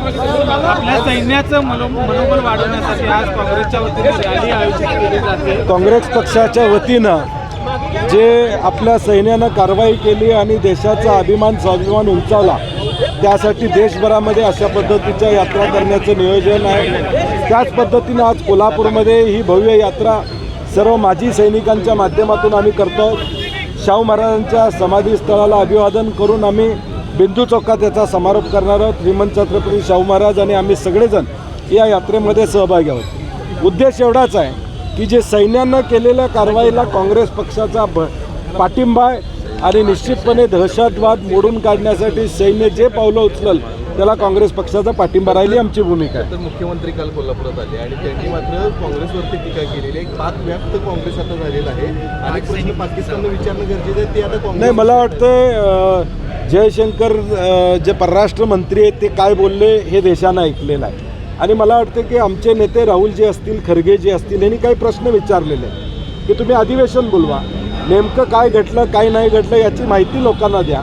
आपल्या सैन्याचं मनोबल वाढवण्यासाठी आज काँग्रेसच्या वतीने रॅली आयोजित केली जाते. काँग्रेस पक्षाच्या वतीनं जे आपल्या सैन्यानं कारवाई केली आणि देशाचा अभिमान स्वाभिमान उंचावला त्यासाठी देशभरामध्ये अशा पद्धतीच्या यात्रा करण्याचं नियोजन आहे. त्याच पद्धतीनं आज कोल्हापूरमध्ये ही भव्य यात्रा सर्व माजी सैनिकांच्या माध्यमातून आम्ही करतो शाहू महाराजांच्या समाधीस्थळाला अभिवादन करून आम्ही बिंदू चौकात याचा समारोप करणार आहोत. श्रीमंत छत्रपती शाहू महाराज आणि आम्ही सगळेजण या यात्रेमध्ये सहभागी आहोत. उद्देश एवढाच आहे की जे सैन्यानं केलेल्या कारवाईला काँग्रेस पक्षाचा ब पाठिंबा आहे आणि निश्चितपणे दहशतवाद मोडून काढण्यासाठी सैन्य जे पावलं उचलल त्याला काँग्रेस पक्षाचा पाठिंबा राहिली आमची भूमिका आहे. तर मुख्यमंत्री काल कोल्हापुरात आले आणि त्यांनी मात्र काँग्रेसवरती टीका केलेली आहे. पाक व्याप्त काँग्रेस आता झालेला आहे. प्रश्न पाकिस्तानला विचारणं गरजेचं आहे. ते आता नाही मला वाटतं जयशंकर जे परराष्ट्र मंत्री आहेत ते काय बोलले हे देशानं ऐकलेलं आहे. आणि मला वाटतं की आमचे नेते राहुलजी असतील खरगे जे असतील यांनी काही प्रश्न विचारलेले आहेत. की तुम्ही अधिवेशन बोलवा. नेमकं काय घडलं काय नाही घडलं याची माहिती लोकांना द्या.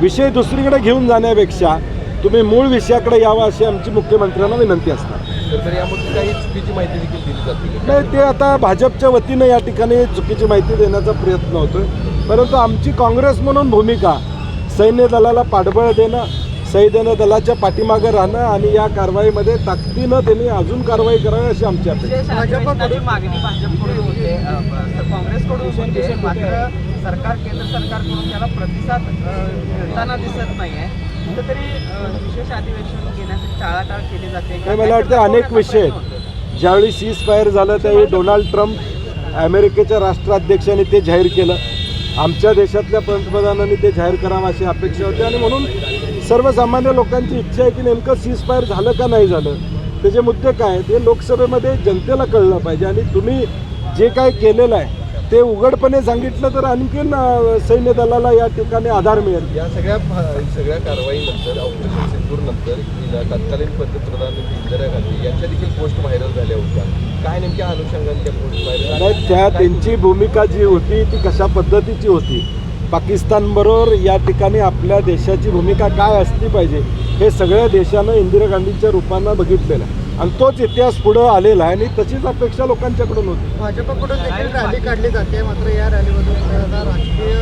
विषय दुसरीकडे घेऊन जाण्यापेक्षा तुम्ही मूळ विषयाकडे यावं अशी आमची मुख्यमंत्र्यांना विनंती असणार काही चुकीची माहिती देखील दिली जाते. नाही ते आता भाजपच्या वतीनं या ठिकाणी चुकीची माहिती देण्याचा प्रयत्न होतोय. परंतु आमची काँग्रेस म्हणून भूमिका सैन्य दलाला पाठबळ देणं सैन्य दलाच्या पाठीमागं राहणं आणि या कारवाईमध्ये ताकदीनं त्यांनी अजून कारवाई करावी अशी आमची अपेक्षा मागणी भाजपकडून होते काँग्रेसकडून होते मात्र सरकार केंद्र सरकारकडून त्याला प्रतिसाद मिळताना दिसत नाहीये. कुठेतरी अ, विशेष अधिवेशन घेण्यासाठी टाळाटाळ केली जाते. मला वाटतं अनेक विषय आहेत. ज्यावेळी सीज फायर झालं त्यावेळी डोनाल्ड ट्रम्प अमेरिकेच्या राष्ट्राध्यक्षांनी ते जाहीर केलं. आमच्या देशातल्या पंतप्रधानांनी ते जाहीर करावं अशी अपेक्षा होती. आणि म्हणून सर्वसामान्य लोकांची इच्छा आहे की नेमकं सीज फायर झालं का नाही झालं त्याचे मुद्दे काय आहेत हे लोकसभेमध्ये जनतेला कळलं पाहिजे. आणि तुम्ही जे काय केलेलं आहे ते उघडपणे सांगितलं तर आणखीन सैन्य दलाला या ठिकाणी आधार मिळेल. या सगळ्या सगळ्या कारवाईनंतर ऑपरेशन सिंदूर नंतर तत्कालीन पंतप्रधान इंदिरा गांधी यांच्या देखील पोस्ट व्हायरल झाल्या होत्या. काय नेमक्या अनुषंगाने त्या पोस्ट व्हायरल नाही त्या त्यांची भूमिका जी होती ती कशा पद्धतीची होती? पाकिस्तानबरोबर या ठिकाणी आपल्या देशाची भूमिका काय असली पाहिजे हे सगळ्या देशानं इंदिरा गांधीच्या रूपानं बघितलेलं आहे. आणि तोच इतिहास पुढं आलेला आहे आणि तशीच अपेक्षा लोकांच्याकडून होती. भाजपकडून देखील रॅली काढली जाते मात्र या रॅलीमधून राजकीय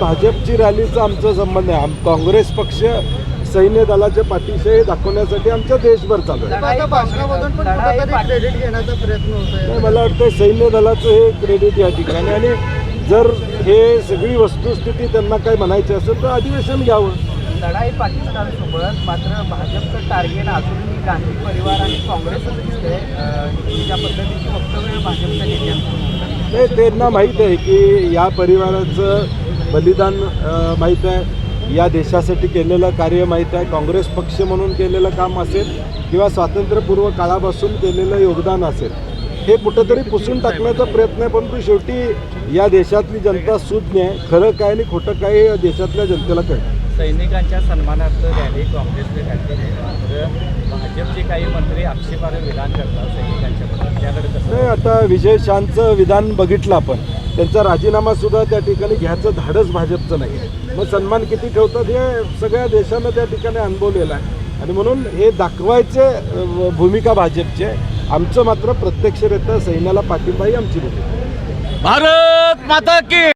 भाजपची रॅलीचा आमचा संबंध आहे. आम काँग्रेस पक्ष सैन्य दलाच्या पाठीशी दाखवण्यासाठी आमच्या देशभर चालू आहे. आता भाषणामधून पण कुठेतरी क्रेडिट घेण्याचा प्रयत्न होतोय. नाही मला वाटतं सैन्य दलाचं हे क्रेडिट या ठिकाणी. आणि जर हे सगळी वस्तुस्थिती त्यांना काय म्हणायची असेल तर अधिवेशन घ्यावं. लढाई पाकिस्तानसोबत मात्र भाजपचं टार्गेट अजूनही गांधी परिवार आणि काँग्रेसच दिसते ज्या पद्धतीची वक्तव्य भाजपच्या नेत्यांचं त्यांना माहीत आहे की या परिवाराचं बलिदान माहीत आहे. या देशासाठी केलेलं कार्य माहीत आहे. काँग्रेस पक्ष म्हणून केलेलं काम असेल किंवा स्वातंत्र्यपूर्व काळापासून केलेलं योगदान असेल हे कुठंतरी पुसून टाकण्याचा प्रयत्न आहे परंतु शेवटी या देशातली जनता सुज्ञ आहे. खरं काय आणि खोटं काय या देशातल्या जनतेला कळतं. सैनिकांच्या सन्मानार्थ रॅली काँग्रेसने काढली आहे. मात्र भाजपचे काही मंत्री आक्षेपार्ह विधान करतात सैनिकांच्या त्याकडे कसं नाही आता विजय शांतचं विधान बघितलं आपण. त्यांचा राजीनामा सुद्धा त्या ठिकाणी घ्यायचं धाडस भाजपचं नाही. मग सन्मान किती ठेवतात हे सगळ्या देशानं त्या ठिकाणी अनुभवलेलं आहे. आणि म्हणून हे दाखवायचे भूमिका भाजपची आमचं मात्र प्रत्यक्षरित्या सैन्याला पाठिंबाही आमची भूमिका. भारत माता की